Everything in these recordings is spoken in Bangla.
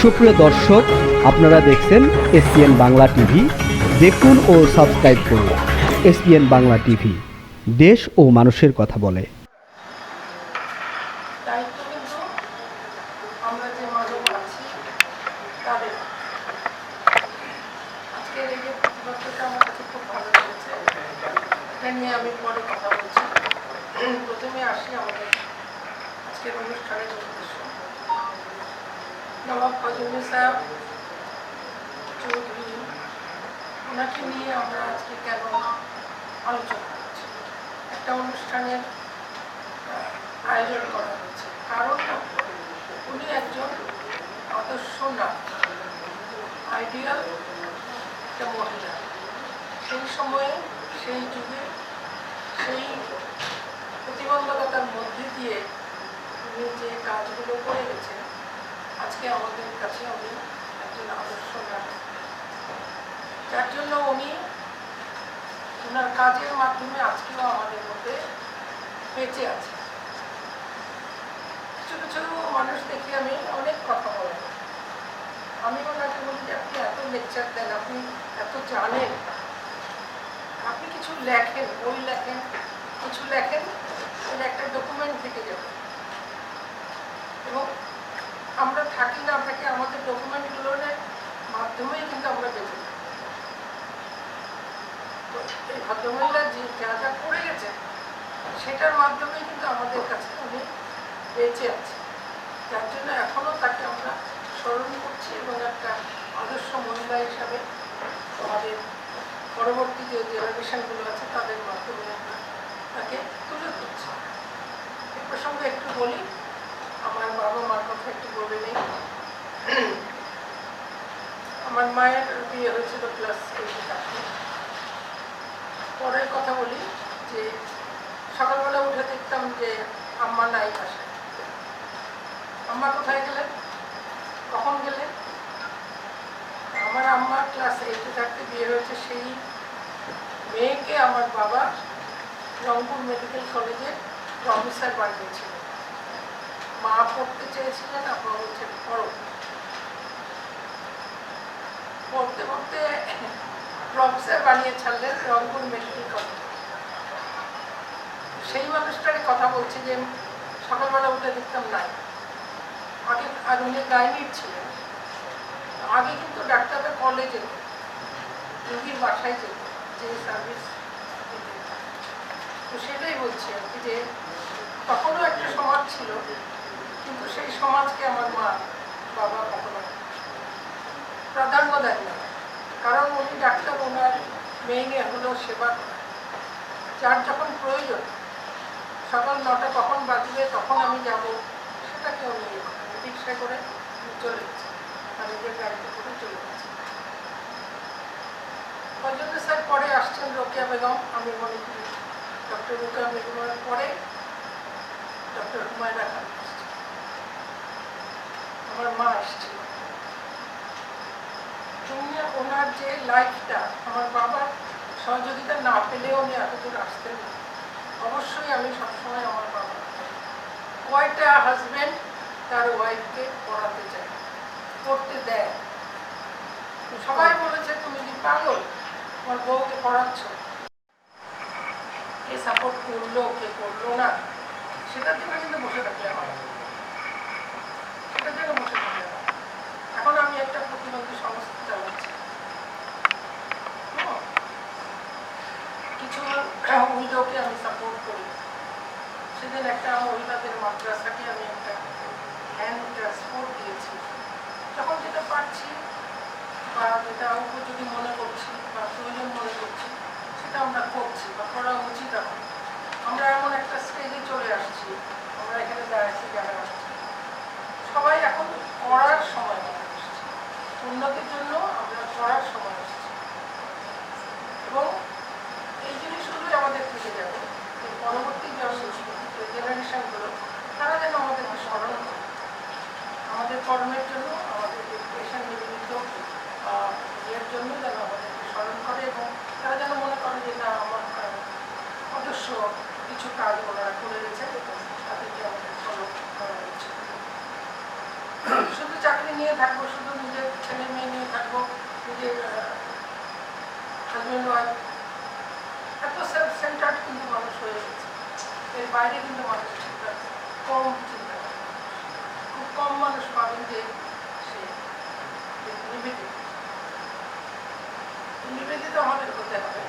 সুপ্রিয় দর্শক, আপনারা দেখছেন এসপিএন বাংলা টিভি। দেখুন ও সাবস্ক্রাইব করুন এসপিএন বাংলা টিভি। দেশ ও মানুষের কথা বলে। আমি পরে কথা বলছি প্রথমে আসি আমাদের আজকের অনুষ্ঠানের উদ্দেশ্য নবাব ফজলুল সাহেব চৌধুরী ওনাকে নিয়ে আমরা আজকে কেন আলোচনা করছি? একটা অনুষ্ঠানের আয়োজন করা হয়েছে। কারণটা উনি একজন আদর্শ না আইডিয়াল একটা মহিলা। সেই সময়ে, সেই যুগে, সেই প্রতিবন্ধকতার মধ্যে দিয়ে উনি যে কাজগুলো করে গেছেন আজকে আমাদের কাছে উনি একজন আদর্শ যার জন্য উনি ওনার কাজের মাধ্যমে আজকেও আমাদের মধ্যে বেঁচে আছে। কিছু কিছু মানুষ দেখি আমি অনেক কথা বলেন আমি ওনাকে বলি যে আপনি এত লেকচার দেন, আপনি এত জানেন। আপনি কিছু লেখেন, বই লেখেন, কিছু লেখেন একটা ডকুমেন্ট থেকে যাবে। এবং আমরা থাকি না থাকি আমাদের ডকুমেন্টগুলোর মাধ্যমেই কিন্তু আমরা বেঁচে থাকি? তো এই ভদ্রমহিলা যে যা যা করে গেছে সেটার মাধ্যমেই কিন্তু আমাদের কাছে উনি বেঁচে আছে যার জন্য এখনও তাকে আমরা স্মরণ করছি এবং একটা আদর্শ মহিলা হিসাবে আমাদের পরবর্তী যে জেনারেশনগুলো আছে, তাদের মাধ্যমে আমরা তাকে তুলে ধরছি। এ প্রসঙ্গে একটু বলি নেই আমার মায়ের বিয়ে হয়েছিল ক্লাস পরের কথা বলি যে সকালবেলা উঠে দেখতাম যে আম্মা নাই বাসায়। আম্মা কোথায় গেলেন? কখন গেলেন? আমার আম্মা ক্লাস এইটে থাকতে বিয়ে হয়েছে সেই মেয়েকে আমার বাবা রংপুর মেডিকেল কলেজে প্রফেসর বানিয়েছিল মা পড়তে চেয়েছিলেন আপনার বলছেন পড়ো। পড়তে পড়তে প্রফেসর বানিয়ে ছাড়লেন রংপুর মেডিকেল কলেজ সেই মানুষটারই কথা বলছি যে সকালবেলা উঠে দেখতাম নাই। আগে আর উনি গাইনির ছিলেন। আগে কিন্তু ডাক্তাররা কলেজে রুগীর বাসায় যেত, যে সার্ভিস তো সেটাই বলছি আর কি যে তখনও একটা সমাজ ছিল কিন্তু সেই সমাজকে আমার মা, বাবা কখনো প্রাধান্য দেন না। কারণ উনি ডাক্তার, ওনার মেইনে হলো সেবা যার যখন প্রয়োজন, সকাল নটা কখন বাজবে, তখন আমি যাব, সেটাকে উনি। রিক্সায় করে চলে গেছে। আর নিজের গাড়িতে করে চলে গেছে। পর্যন্ত স্যার পরে আসছেন রোকেয়া বেগম, আমি মনে করি ডক্টর রোকেয়া বেগমের পরে ডক্টর হুমায়রা খান। আসছেন। আমার মা এসেছিল উনি ওনার যে লাইফটা আমার বাবার সহযোগিতা না পেলেও উনি এতদূর আসতেন না অবশ্যই আমি সবসময় আমার বাবা কয়টা হাজবেন্ড তার ওয়াইফকে পড়াতে চায়? পড়তে দেয়। সবাই বলেছে, তুমি কি পাগল? তোমার বউকে পড়াচ্ছ? কে সাপোর্ট করল, কে করল না, সেটার জন্য কিন্তু বসে থাকলে হয় না। সেটার জন্য বসে থাকলে হয় না। এখন আমি একটা প্রতিবন্ধী সংস্থা চালাচ্ছি হুম। কিছু উইডোকে আমি সাপোর্ট করি সেদিন একটা মহিলাদের মাদ্রাসাকে আমি একটা হ্যান্ড ট্রান্সপোর্ট দিয়েছি যখন পারছি বা যেটা উপযোগী মনে করছি, বা প্রয়োজন মনে করছি, সেটা আমরা করছি বা করা উচিত এখন। আমরা এমন একটা স্টেজে চলে আসছি, আমরা এখানে দাঁড়াচ্ছি যারা আসছি। সবাই এখন করার সময় আসছে। উন্নতির জন্য আমরা করার সময় আসছি। এবং এই জিনিসগুলোই আমাদের থেকে যাবে। পরবর্তী জেনারেশনগুলো তারা যেন আমাদেরকে স্মরণ করে। আমাদের কর্মের জন্য ইয়ের জন্য যেন আমাদেরকে স্মরণ করে এবং তারা যেন মনে করে যে না আমার আহ, কিছু কাজ ওনারা করে গেছে তাদেরকে আমাদের ফলো চাকরি নিয়ে থাকব শুধু নিজের ছেলে মেয়ে নিয়ে থাকব নিজের হাজব্যান্ড ওয়াইফ এত সেলফ সেন্টার্ড কিন্তু মানুষ হয়ে গেছে। এর বাইরে কিন্তু মানুষ চিন্তা কম চিন্তা করে। খুব কম মানুষ পাবেন যে সে নিবেদিত। নিবেদিত আমাদের হতে হবে।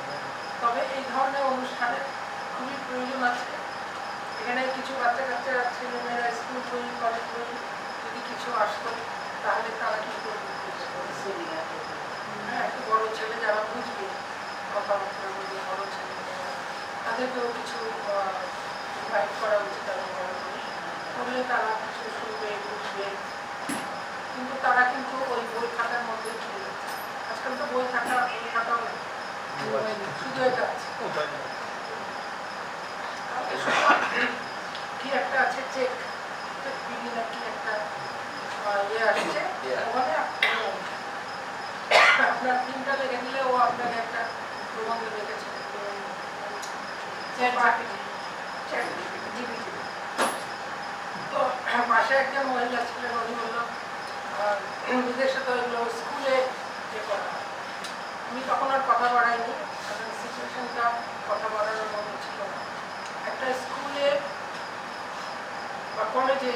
তবে এই ধরনের অনুষ্ঠানের খুবই প্রয়োজন আছে। এখানে কিছু বাচ্চা কাচ্চা ছেলেমেয়েরা স্কুল বই, কলেজ বই যদি কিছু আসতো, তাহলে তারা কি করবে? হ্যাঁ একটু বড় ছেলে যারা বুঝবে কথাবার্তা বলবে বড় ছেলে তাদেরকেও কিছু ইনভাইট করা উচিত আমি মনে করি করলে তারা কিছু শুনবে, বুঝবে কিন্তু তারা কিন্তু ওই বই খাতার মধ্যে চলে যাচ্ছে আজকাল তো বই খাতা বই খাতাও নেই শুধু ইয়ে আপনার তিনটা লেগে দিলে ও আপনাকে একটা প্রবন্ধ লিখেছে তো পাশে একজন মহিলা ছিলেন উনি বলল আহ, বিদেশে তো এগুলো স্কুলে ইয়ে করা হয়। আমি তখন আর কথা বাড়াইনি কারণ সিচুয়েশনটা কথা বাড়ানোর মতো ছিল না একটা স্কুলে বা কলেজে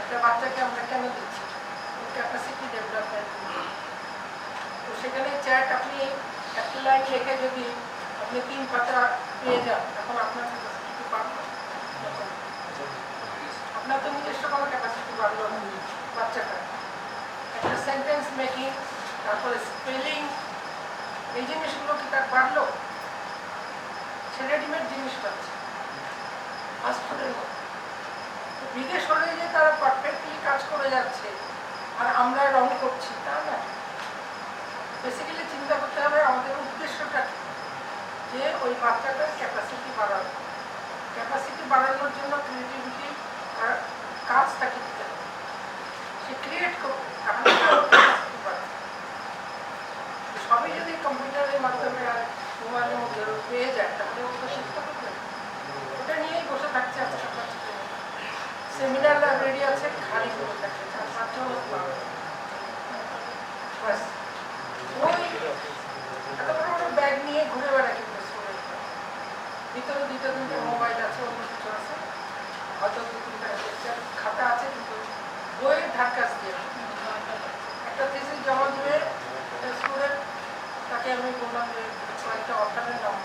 একটা বাচ্চাকে আমরা কেন দিচ্ছি? ক্যাপাসিটি ডেভেলপমেন্ট তো সেখানে চ্যাট আপনি একটা লাইন লিখে যদি আপনি তিন পাতা পেয়ে যান, তখন আপনার ক্যাপাসিটি বাড়লো আপনার তো নিজস্ব কোনো ক্যাপাসিটি বাড়লো বাচ্চাটা একটা সেন্টেন্স মেকিং তারপরে স্পেলিং এই জিনিসগুলো কি তার বাড়লো? সে জিনিস পাচ্ছে ফাস্টফুডের মতো। বিদেশ হলে যে তারা পারফেক্টলি কাজ করে যাচ্ছে। আর আমরা রং করছি, তা না? বেসিক্যালি চিন্তা করতে হবে আমাদের উদ্দেশ্যটা যে ওই বাচ্চাটার ক্যাপাসিটি বাড়ানো। ক্যাপাসিটি বাড়ানোর জন্য ক্রিয়েটিভিটি কাজ তাকে দিতে হবে। সে ক্রিয়েট করবে ধাক্কা দিয়ে। একটা থিসিস জমা দিয়ে স্টুডেন্ট তাকে আমি বললাম যে কয়েকটা অর্থানের নাম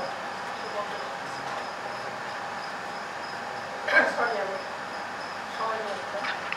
সরি আমি, সবাই নিয়ে